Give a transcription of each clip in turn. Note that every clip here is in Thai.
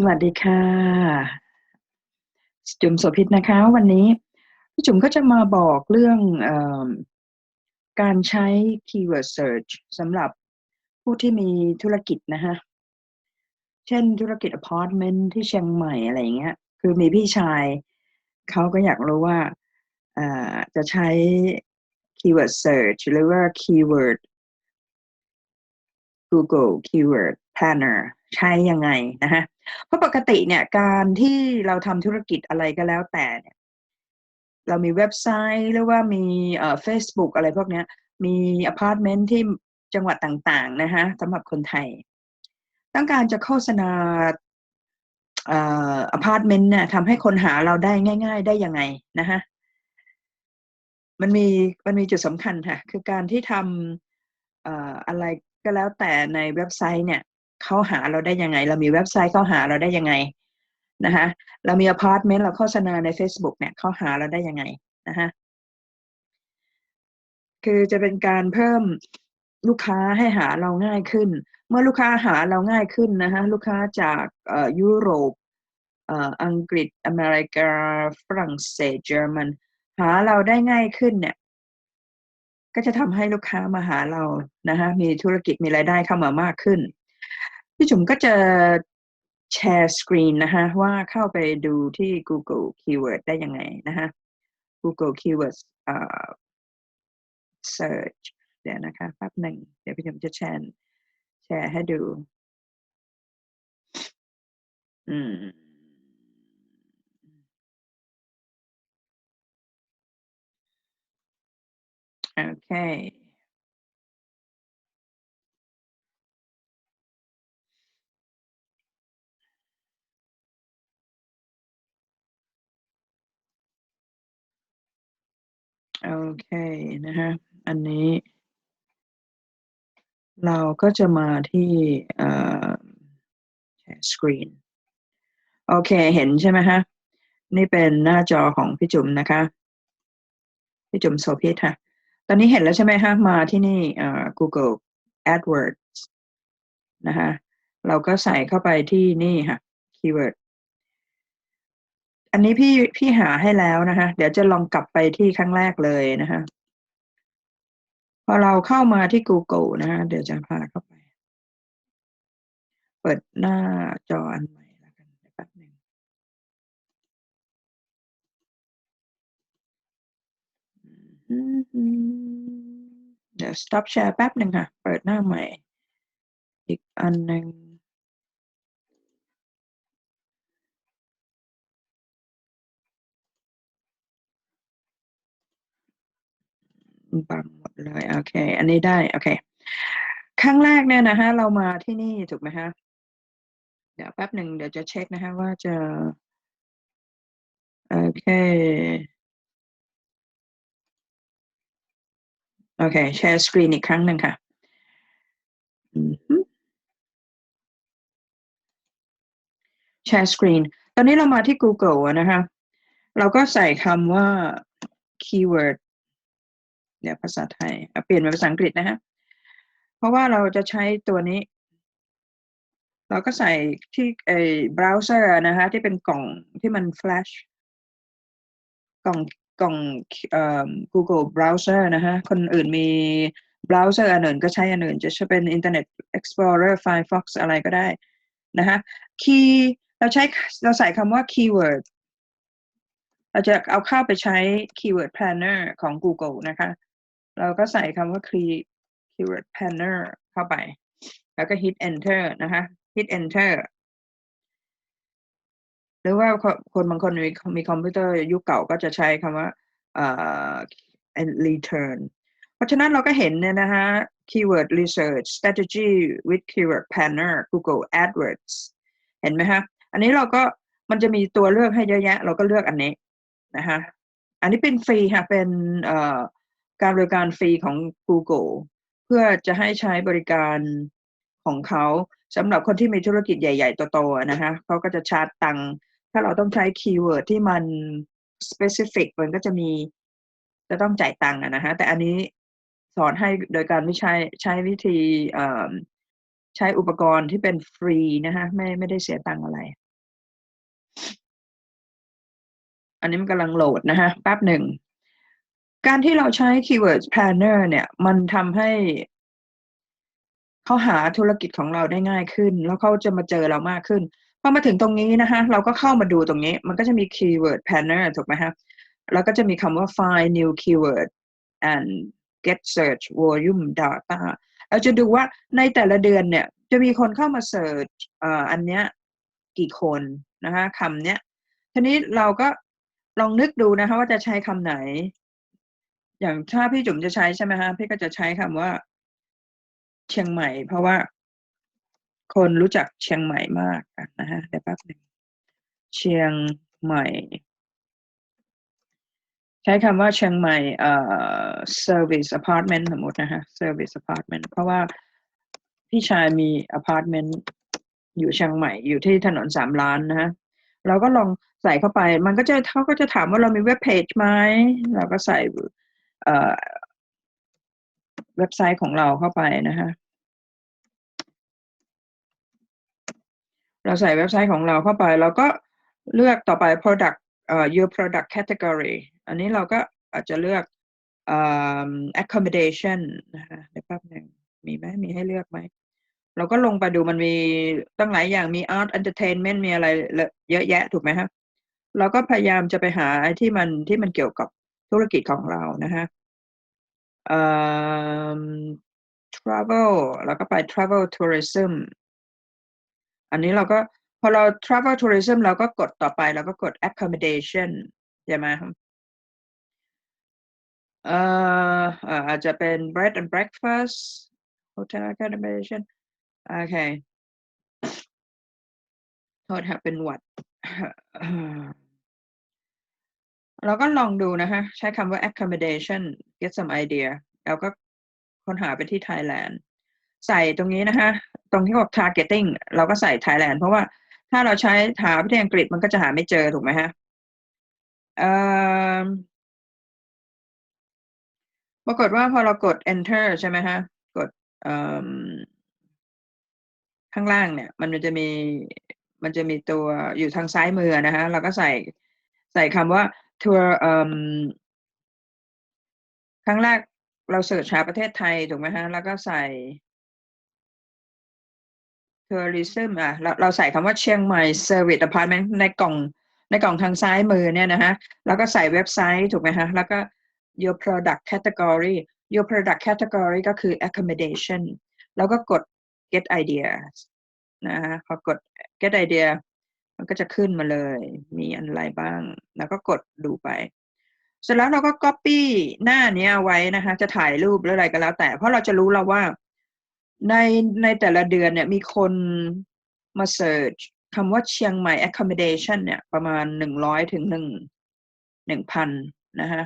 สวัสดีค่ะ จุ๋มโสภิตนะคะ วันนี้พี่จุ๋มก็จะมาบอกเรื่องออการใช้ keyword search สำหรับผู้ที่มีธุรกิจนะคะ เช่นธุรกิจอพาร์ตเมนต์ที่เชียงใหม่อะไรอย่างเงี้ย คือมีพี่ชาย เขาก็อยากรู้ว่าจะใช้ keyword search หรือว่า keyword Google keyword planner ใช้ยังไงนะคะ เพราะปกติเนี่ยการที่เราทำธุรกิจอะไรก็แล้วแต่เนี่ยเรามีเว็บไซต์หรือว่ามีเอ่อ Facebook อะไรพวกนี้มีอพาร์ตเมนต์ที่จังหวัดต่างๆนะคะสำหรับคนไทย ต้องการจะโฆษณาเอ่ออพาร์ตเมนต์เนี่ยทำให้คนหาเราได้ง่าย ๆ ได้ยังไงนะคะมันมีมันมีจุดสำคัญค่ะ คือการที่ทำเอ่ออะไรก็แล้วแต่ในเว็บไซต์เนี่ย เขาหาเราได้ยังไง เรามีเว็บไซต์เขาหาเราได้ยังไงนะคะเรามีอพาร์ตเมนต์เราโฆษณาใน Facebook เนี่ยเขาหาเราได้ยังไงนะคะคือจะเป็นการเพิ่มลูกค้าให้หาเราง่ายขึ้น เมื่อลูกค้าหาเราง่ายขึ้นนะคะลูกค้าจากยุโรปอังกฤษอเมริกาฝรั่งเศสเยอรมันหาเราได้ง่ายขึ้นเนี่ย ก็จะทำให้ลูกค้ามาหาเรานะคะมีธุรกิจมีรายได้เข้ามามากขึ้น พี่จุ๋มก็จะแชร์สกรีนนะคะว่าเข้าไปดูที่ Google Keyword ได้ยังไงนะคะ Google Keywords เอ่อ search เดี๋ยวนะคะแป๊บหนึ่งเดี๋ยวพี่จุ๋มจะแชร์แชร์ให้ดู อืมโอเค โอเคนะคะอันนี้ เราก็จะมาที่แชร์สกรีนโอเค เห็นใช่ไหมคะนี่เป็นหน้าจอของพี่จุ๋มนะคะ พี่จุ๋มโสภิตค่ะ ตอนนี้เห็นแล้วใช่ไหมคะมาที่นี่ Google AdWords นะคะเราก็ใส่เข้าไปที่นี่ค่ะ keyword อันนี้พี่พี่หาให้แล้วนะคะ เดี๋ยวจะลองกลับไปที่ครั้งแรกเลยนะคะพอเราเข้ามาที่ Google นะคะเดี๋ยวจะพาเข้าไป เปิดหน้าจออันใหม่แล้วกันแป๊บหนึ่งเดี๋ยว stop share แป๊บหนึ่งค่ะ เปิดหน้าใหม่ อีกอันหนึ่ง บังหมดเลย โอเค อันนี้ได้ โอเค ครั้งแรกเนี่ยนะฮะ เรามาที่นี่ถูกไหมฮะ เดี๋ยวแป๊บหนึ่งเดี๋ยวจะเช็คนะฮะว่าจะ โอเค โอเค แชร์สกรีนอีกครั้งหนึ่งค่ะแชร์สกรีน ตอนนี้เรามาที่ Google นะคะ เราก็ใส่คำว่า keyword เดี๋ ยวภาษาไทยเปลี่ยนเป็นภาษาอังกฤษนะฮะเพราะว่าเราจะใช้ตัวนี้ เราก็ใส่ที่ไอ้เบราว์เซอร์นะคะที่เป็นกล่องที่มันแฟลชกล่องกล่องเอ่อ Google Browser นะฮะคนอื่นมีเบราว์เซอร์อันอื่นก็ใช้อันอื่น จะเป็น Internet Explorer Firefox อะไรก็ได้นะคะคีย์เราใช้เราใส่คำว่า keyword เราจะเอาเข้าไปใช้ keyword planner ของ Google นะคะ เราก็ใส่คำว่า keyword planner เข้าไป แล้วก็ hit enter นะคะ hit enter หรือว่าคนบางคนมีมีคอมพิวเตอร์ยุคเก่าก็จะใช้คำว่า return เพราะฉะนั้นเราก็เห็นเนี่ยนะคะ keyword research strategy with keyword planner Google AdWords เห็นไหมคะอันนี้เราก็มันจะมีตัวเลือกให้เยอะแยะ เราก็เลือกอันนี้นะคะ อันนี้เป็นฟรีค่ะ เป็น การบริการฟรีของ Google เพื่อจะให้ใช้บริการของเขาสำหรับคนที่มีธุรกิจใหญ่ ๆ โตๆนะคะเขาก็จะชาร์จตังค์ถ้าเราต้องใช้คีย์เวิร์ดที่มัน specific มันก็จะมีจะต้องจ่ายตังค์นะฮะแต่อันนี้สอนให้โดยการไม่ใช้ใช้วิธีใช้อุปกรณ์ที่เป็นฟรีนะฮะไม่ไม่ได้เสียตังค์อะไร อันนี้มันกำลังโหลดนะฮะแป๊บหนึ่ง การที่เราใช้ Keyword Planner เนี่ย มันทำให้เขาหาธุรกิจของเราได้ง่ายขึ้น แล้วเขาจะมาเจอเรามากขึ้นพอมาถึงตรงนี้นะคะ เราก็เข้ามาดูตรงนี้ มันก็จะมี Keyword Planner ถูกไหมฮะแล้วก็จะมีคำว่า find new keyword and get search volume data เราจะดูว่าในแต่ละเดือนเนี่ย จะมีคนเข้ามาเสิร์ชอันเนี้ยกี่คนนะคะคำเนี้ยทีนี้เราก็ลองนึกดูนะคะว่าจะใช้คำไหน อย่างถ้าพี่จุ๋มจะใช้ใช่ไหมฮะพี่ก็จะใช้คำว่าเชียงใหม่ เพราะว่าคนรู้จักเชียงใหม่มากนะฮะเดี๋ยวแป๊บหนึ่งเชียงใหม่ ใช้คำว่าเชียงใหม่เอ่อ service apartment สมมตินะฮะ service apartment เพราะว่าพี่ชายมี apartment อยู่เชียงใหม่อยู่ที่ถนนสามล้านนะฮะเราก็ลองใส่เข้าไป มันก็จะเขาก็จะถามว่าเรามีเว็บเพจไหมเราก็ใส่ เว็บไซต์ของเราเข้าไปนะฮะเราใส่เว็บไซต์ของเราเข้าไป เราก็เลือกต่อไป product เอ่อ your product category อันนี้เราก็อาจจะเลือกเอ่อ accommodation นะคะเดี๋ยวแป๊บหนึ่งมีไหมมีให้เลือกไหม เราก็ลงไปดูมันมีตั้งหลายอย่างมี art entertainment มีอะไรเยอะแยะถูกไหมฮะเราก็พยายามจะไปหาไอ้ที่มันที่มันเกี่ยวกับธุรกิจของเรานะฮะ travel แล้วก็ไป travel tourism อันนี้เราก็พอเรา travel tourism เราก็กดต่อไปเราก็กด accommodation ใช่ไหมเอ่ออาจจะเป็น bread and breakfast hotel accommodation โอเคโทษค่ะเป็นหวัด เราก็ลองดูนะคะใช้คำว่า accommodation get some idea แล้วก็ค้นหาไปที่ Thailand ใส่ตรงนี้นะคะตรงที่บอก targeting เราก็ใส่ Thailand เพราะว่าถ้าเราใช้หาประเทศอังกฤษมันก็จะหาไม่เจอถูกไหมฮะปรากฏว่าพอเรากด enter ใช่ไหมฮะ กดข้างล่างเนี่ย มันจะมีมันจะมีตัวอยู่ทางซ้ายมือนะฮะ เราก็ใส่ใส่คำว่า tour ครั้งแรกเราเสิร์ชหาประเทศไทยถูกไหมฮะ แล้วก็ใส่ tourism อะเราเราใส่คำว่าเชียงใหม่ service apartment ในกล่องในกล่องทางซ้ายมือเนี่ยนะฮะ แล้วก็ใส่เว็บไซต์ถูกไหมฮะ แล้วก็ your product category your product category ก็คือ accommodation แล้วก็กด get ideas นะฮะพอกด get idea มันก็จะขึ้นมาเลย มีอะไรบ้าง แล้วก็กดดูไป เสร็จแล้วเราก็ copy หน้านี้ไว้นะคะ จะถ่ายรูปหรืออะไรก็แล้ว แต่ เพราะเราจะรู้แล้วว่า ในในแต่ละเดือนเนี่ยมีคนมาเสิร์ชคำว่าเชียงใหม่ accommodation เนี่ย ประมาณหนึ่งร้อยถึงหนึ่งหนึ่งพันนะฮะ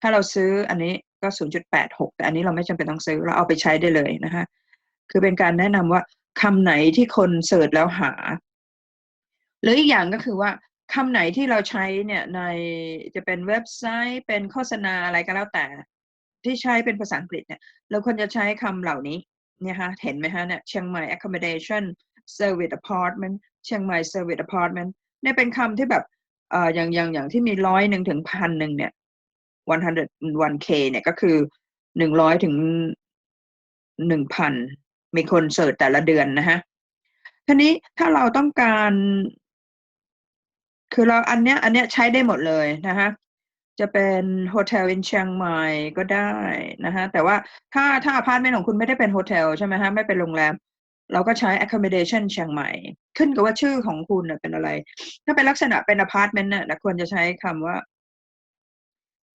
ถ้าเราซื้ออันนี้ก็ 0.86 แต่อันนี้เราไม่จำเป็นต้องซื้อ เราเอาไปใช้ได้เลยนะคะ คือเป็นการแนะนำว่าคำไหนที่คนเสิร์ชแล้วหา หรืออีกอย่างก็คือว่าคำไหนที่เราใช้เนี่ยในจะเป็นเว็บไซต์เป็นโฆษณาอะไรก็แล้วแต่ ที่ใช้เป็นภาษาอังกฤษเนี่ยเราควรจะใช้คำเหล่านี้เนี่ยฮะเห็นไหมฮะเนี่ยเชียงใหม่ accommodation service apartment เชียงใหม่ service apartment เนี่ยเป็นคำที่แบบเอ่ออย่างอย่างอย่างที่มีร้อยหนึ่งถึงพันหนึ่งเนี่ย 101k เนี่ยก็คือหนึ่งร้อยถึงหนึ่งพันมีคนเสิร์ชแต่ละเดือนนะฮะทีนี้ถ้าเราต้องการ คือเราอันเนี้ยอันเนี้ยใช้ได้หมดเลยนะฮะจะเป็นโฮเทล in เชียงใหม่ก็ได้นะฮะแต่ว่าถ้าถ้าอพาร์ตเมนต์ของคุณไม่ได้เป็นโฮเทลใช่ไหมฮะไม่เป็นโรงแรม เราก็ใช้ accommodation เชียงใหม่ ขึ้นกับว่าชื่อของคุณเป็นอะไร ถ้าเป็นลักษณะเป็นอพาร์ตเมนต์เนี่ยควรจะใช้คำว่า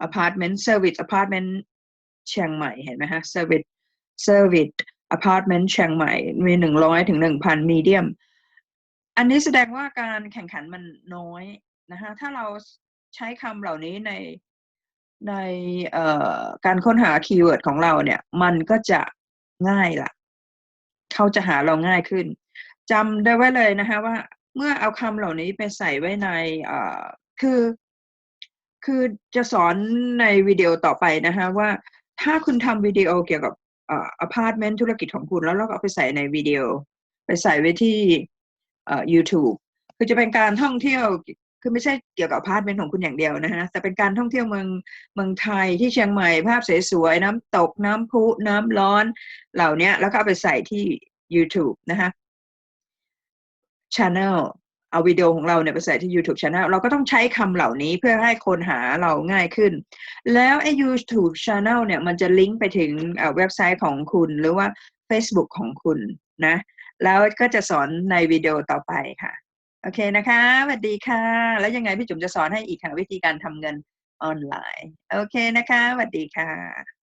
apartment service apartment เชียงใหม่เห็นไหมฮะ service service apartment เชียงใหม่มีหนึ่งร้อยถึงหนึ่งพันมีเดียม อันนี้แสดงว่าการแข่งขันมันน้อยนะคะถ้าเราใช้คำเหล่านี้ในในการค้นหาคีย์เวิร์ดของเราเนี่ย มันก็จะง่ายละเขาจะหาเราง่ายขึ้นจำได้ไว้เลยนะคะว่าเมื่อเอาคำเหล่านี้ไปใส่ไว้ในคือ คือจะสอนในวิดีโอต่อไปนะคะว่าถ้าคุณทำวิดีโอเกี่ยวกับอ่อพาร์ตเมนต์ธุรกิจของคุณแล้วเราก็เอาไปใส่ในวิดีโอ ไปใส่ไว้ที่ อ่า YouTube คือจะเป็นการท่องเที่ยวคือไม่ใช่เกี่ยวกับพาร์ตเมนต์ของคุณอย่างเดียวนะฮะแต่เป็นการท่องเที่ยวเมืองเมืองไทยที่เชียงใหม่ภาพสวยๆน้ำตกน้ำพุน้ำร้อนเหล่านี้แล้วก็เอาไปใส่ที่ YouTube นะคะ Channel เอาวิดีโอของเราเนี่ยไปใส่ที่ YouTube Channel เราก็ต้องใช้คำเหล่านี้เพื่อให้คนหาเราง่ายขึ้น แล้วไอ้ YouTube Channel เนี่ยมันจะลิงก์ไปถึงเว็บไซต์ของคุณหรือว่า Facebook ของคุณนะ แล้วก็จะสอนในวิดีโอต่อไปค่ะ โอเคนะคะสวัสดีค่ะ แล้วยังไงพี่จุ๋มจะสอนให้อีกค่ะวิธีการทำเงินออนไลน์ โอเคนะคะสวัสดีค่ะ